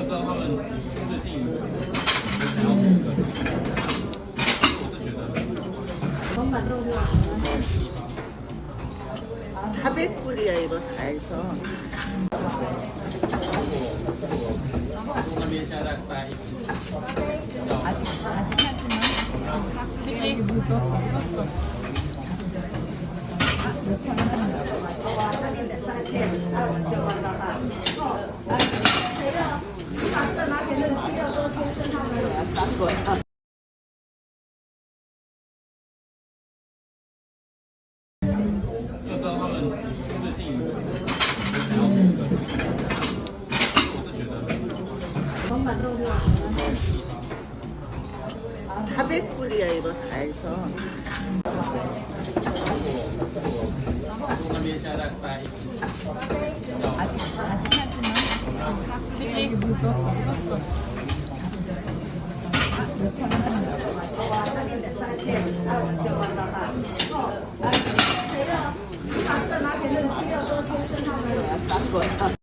按照他们制定，然后我是觉得满豆腐啊， 400불이야 이거 다 해서 那边现在在待一起， 아직 아직 하지만 그치 묻었어 묻었어 거야. (400불이야) 이거 다 해서. 아직 아직 하지만. 그치? 묻었어 묻었어 滚！